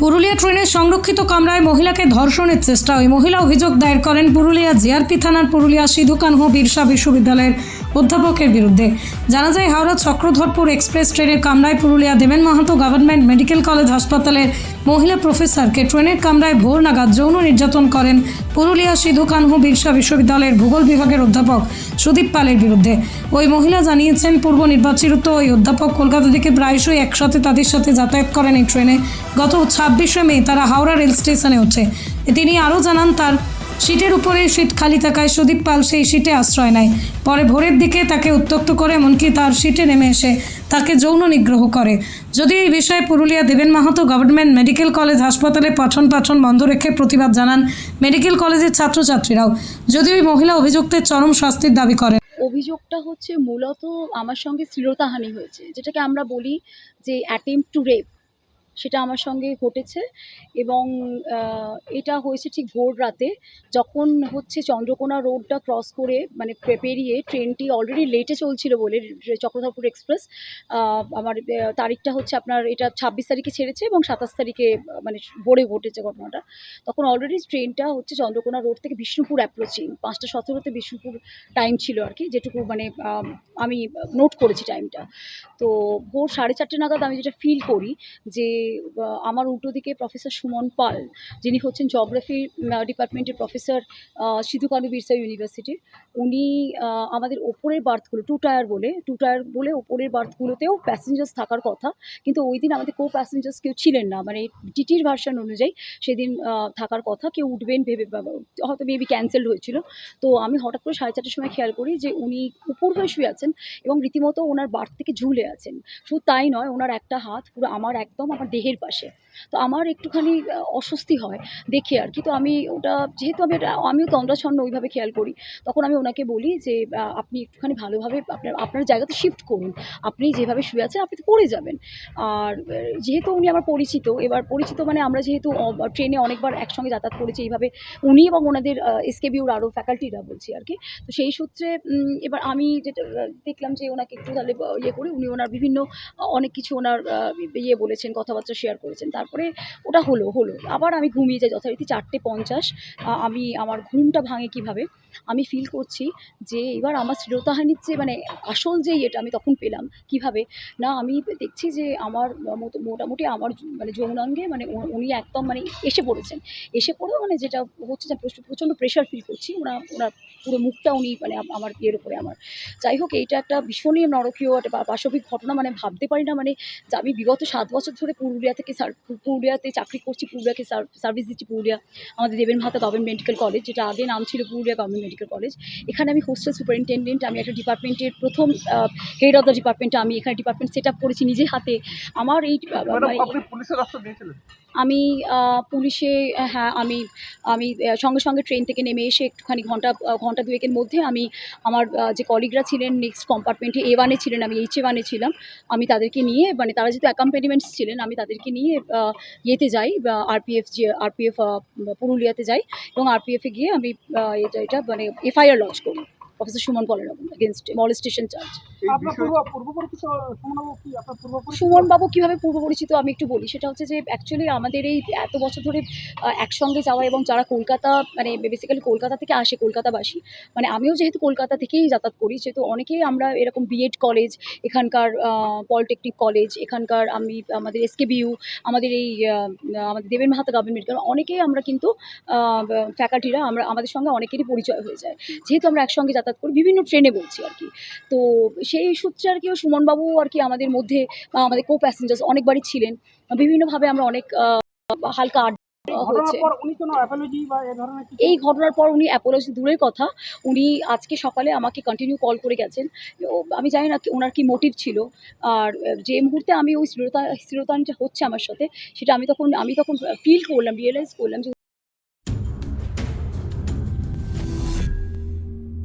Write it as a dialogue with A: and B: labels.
A: পুরুলিয়া ট্রেনের সংরক্ষিত কামরায় মহিলাকে ধর্ষণের চেষ্টা। ওই মহিলা অভিযোগ দায়ের করেন পুরুলিয়া জিআরপি থানার পুরুলিয়া সিধু কানহু বিরসা বিশ্ববিদ্যালয়ের অধ্যাপকের বিরুদ্ধে। জানা যায়, হাওড়া চক্রধরপুর এক্সপ্রেস ট্রেনের কামরায় পুরুলিয়া দেবেন মাহাতো গভর্নমেন্ট মেডিকেল কলেজ হাসপাতালের মহিলা প্রফেসরকে ট্রেনের কামরায় ভোর নাগাদ যৌন নির্যাতন করেন পুরুলিয়া সিধু কানহু বিরসা বিশ্ববিদ্যালয়ের ভূগোল বিভাগের অধ্যাপক সুদীপ পালের বিরুদ্ধে। ওই মহিলা জানিয়েছেন, পূর্ব নির্বাচিত ওই অধ্যাপক কলকাতা থেকে প্রায়শই একসাথে তাদের সাথে যাতায়াত করেন এই ট্রেনে। গত ছাব্বিশে মে তারা হাওড়া রেল স্টেশনে ওঠে। তিনি আরও জানান, তার সিটের উপরে সিট খালি থাকায় সুদীপ পাল সেই সিটে আশ্রয় নেয়। পরে ভোরের দিকে তাকে উত্তক্ত করে, এমনকি তার সিটে নেমে এসে তাকে যৌন নিগ্রহ করে। যদিও এই বিষয়ে পুরুলিয়া দেবেন মাহাতো গভর্নমেন্ট মেডিকেল কলেজ হাসপাতালে পঠন পাঠন বন্ধ রেখে প্রতিবাদ জানান মেডিকেল কলেজের ছাত্রছাত্রীরাও। যদিও এই মহিলা অভিযুক্তের চরম শাস্তির দাবি করেন।
B: অভিযোগটা হচ্ছে মূলত আমার সঙ্গে শ্লীলতাহানি হয়েছে, যেটাকে আমরা বলি যে অ্যাটেম্প টু রেপ সেটা আমার সঙ্গে ঘটেছে এবং এটা হয়েছে ঠিক ভোর রাতে যখন হচ্ছে চন্দ্রকোনা রোডটা ক্রস করে মানে পেরিয়ে ট্রেনটি অলরেডি লেটে চলছিল বলে চক্রধরপুর এক্সপ্রেস আমার তারিখটা হচ্ছে আপনার এটা ছাব্বিশ তারিখে ছেড়েছে এবং সাতাশ তারিখে মানে ভোরে ঘটেছে ঘটনাটা। তখন অলরেডি ট্রেনটা হচ্ছে চন্দ্রকোনা রোড থেকে বিষ্ণুপুর অ্যাপ্রোচিং পাঁচটা সতেরোতে বিষ্ণুপুর টাইম ছিল আর কি, যেটুকু মানে আমি নোট করেছি টাইমটা তো ভোর সাড়ে চারটে নাগাদ আমি যেটা ফিল করি যে আমার উল্টো দিকে প্রফেসর সুমন পাল, যিনি হচ্ছেন জগ্রাফি ডিপার্টমেন্টের প্রফেসর সিধু কানু বিরসা ইউনিভার্সিটির উনি আমাদের ওপরের বার্থগুলো টু টায়ার বলে টু টায়ার বলে ওপরের বার্থগুলোতেও প্যাসেঞ্জার্স থাকার কথা। কিন্তু ওই দিন আমাদের কো প্যাসেঞ্জার্স কেউ ছিলেন না মানে টিটির ভার্সন অনুযায়ী সেদিন থাকার কথা। কেউ উঠবেন ভেবে হয়তো মেবি ক্যান্সেলড হয়েছিল। তো আমি হঠাৎ করে সাড়ে চারটের সময় খেয়াল করি যে উনি উপর হয়ে শুয়ে আছেন এবং রীতিমতো ওনার বার্থ থেকে ঝুলে আছেন। শুধু তাই নয়, ওনার একটা হাত পুরো আমার একদম, আমার দেহের পাশে। তো আমার একটুখানি অস্বস্তি হয় দেখে আর কি তো আমি ওটা, যেহেতু আমি আমিও তন্দ্রাচ্ছন্ন ওইভাবে খেয়াল করি, তখন আমি ওনাকে বলি যে আপনি একটুখানি ভালোভাবে আপনার আপনার জায়গাতে শিফট করুন। আপনি যেভাবে শুয়ে আছেন, আপনি তো পড়ে যাবেন। আর যেহেতু উনি আমার পরিচিত, এবার পরিচিত মানে আমরা যেহেতু ট্রেনে অনেকবার একসঙ্গে যাতায়াত করেছি এইভাবে, উনি এবং ওনাদের এসকেবিউর আরও ফ্যাকাল্টিরা বলছি আর কি তো সেই সূত্রে এবার আমি যেটা দেখলাম যে ওনাকে একটু তাহলে ইয়ে করি, উনি ওনার বিভিন্ন অনেক কিছু ওনার ইয়ে বলেছেন, কথাবার্তা শেয়ার করেছেন। তারপরে ওটা হলো হলো। আবার আমি ঘুমিয়ে যাই যথারীতি চারটে পঞ্চাশ। আমি আমার ঘুমটা ভাঙে কীভাবে? আমি ফিল করছি যে এবার আমার শ্লীলতাহানির যে মানে আসল যে ইয়েটা আমি তখন পেলাম কীভাবে? না, আমি দেখছি যে আমার মোটামুটি আমার মানে যৌনাঙ্গে মানে উনি একদম মানে এসে পড়েছেন। এসে পড়েও মানে যেটা হচ্ছে যে প্রচণ্ড প্রেশার ফিল করছি। ওনার ওনার পুরো মুখটা উনি মানে আমার ইয়ের উপরে আমার। যাই হোক, এইটা একটা ভীষণই নরকীয় একটা পাশবিক ঘটনা মানে ভাবতে পারি না। মানে আমি বিগত সাত বছর ধরে পুরুলিয়া থেকে পুরুলিয়াতে চাকরি করছি পুরুলিয়াকে সার্ভিস দিচ্ছি পুরুলিয়া। আমাদের দেবেন ভাতা গভর্নমেন্ট মেডিকেল কলেজ যেটা আগে নাম ছিল পুরুলিয়া গভর্নমেন্ট মেডিকেল কলেজ এখানে আমি হোস্টেল সুপারিনটেন্ডেন্ট আমি একটা ডিপার্টমেন্টের প্রথম হেড অফ দ্য ডিপার্টমেন্টে আমি এখানে ডিপার্টমেন্ট সেট আপ করেছি নিজে হাতে। আমার এই আমি পুলিশে হ্যাঁ আমি আমি সঙ্গে সঙ্গে ট্রেন থেকে নেমে এসে একটুখানি ঘণ্টা ঘণ্টা দুয়েকের মধ্যে আমি আমার যে কলিগরা ছিলেন নেক্সট কম্পার্টমেন্টে এ ওয়ানে ছিলেন আমি এইচ এ ওয়ানে ছিলাম। আমি তাদেরকে নিয়ে মানে তারা যেহেতু অ্যাকাম্পানিমেন্টস ছিলেন আমি তাদেরকে নিয়ে ইয়েতে যাই আরপিএফ যে আরপিএফ পুরুলিয়াতে যাই এবং আরপিএফে গিয়ে আমি এটা এটা মানে এফআইআর লঞ্চ করি। প্রফেসর সুমন পলের এগেনস্ট মলেস্টেশন চার্জ
C: পরিচিত সুমনবাবু
B: কীভাবে পূর্ব পরিচিত আমি একটু বলি সেটা হচ্ছে যে অ্যাকচুয়ালি আমাদের এই এত বছর ধরে একসঙ্গে যাওয়া এবং যারা কলকাতা মানে বেসিক্যালি কলকাতা থেকে আসে কলকাতাবাসী মানে আমিও যেহেতু কলকাতা থেকেই যাতায়াত করি সেহেতু অনেকেই আমরা এরকম বিএড কলেজ এখানকার পলিটেকনিক কলেজ এখানকার আমি আমাদের এসকেবিইউ আমাদের এই আমাদের দেবেন মাহাতো গভর্নমেন্ট অনেকেই আমরা কিন্তু ফ্যাকাল্টিরা আমরা আমাদের সঙ্গে অনেকেরই পরিচয় হয়ে যায়। যেহেতু আমরা একসঙ্গে যাতায়াত করি বিভিন্ন ট্রেনে বলছি আর কি। তো সেই সূত্রে আর কি সুমনবাবু আর কি আমাদের মধ্যে বা আমাদের কো প্যাসেঞ্জার্স অনেকবারই ছিলেন। বিভিন্নভাবে আমরা অনেক হালকা আড্ডা এই ঘটনার পর উনি অ্যাপোলজি দূরের কথা। উনি আজকে সকালে আমাকে কন্টিনিউ কল করে গেছেন। আমি জানি না কি- ওনার কি মোটিভ ছিল। আর যে মুহূর্তে আমি ওই স্থিরতা স্থিরতাটা হচ্ছে আমার সাথে সেটা আমি তখন আমি তখন ফিল করলাম রিয়েলাইজ করলাম যে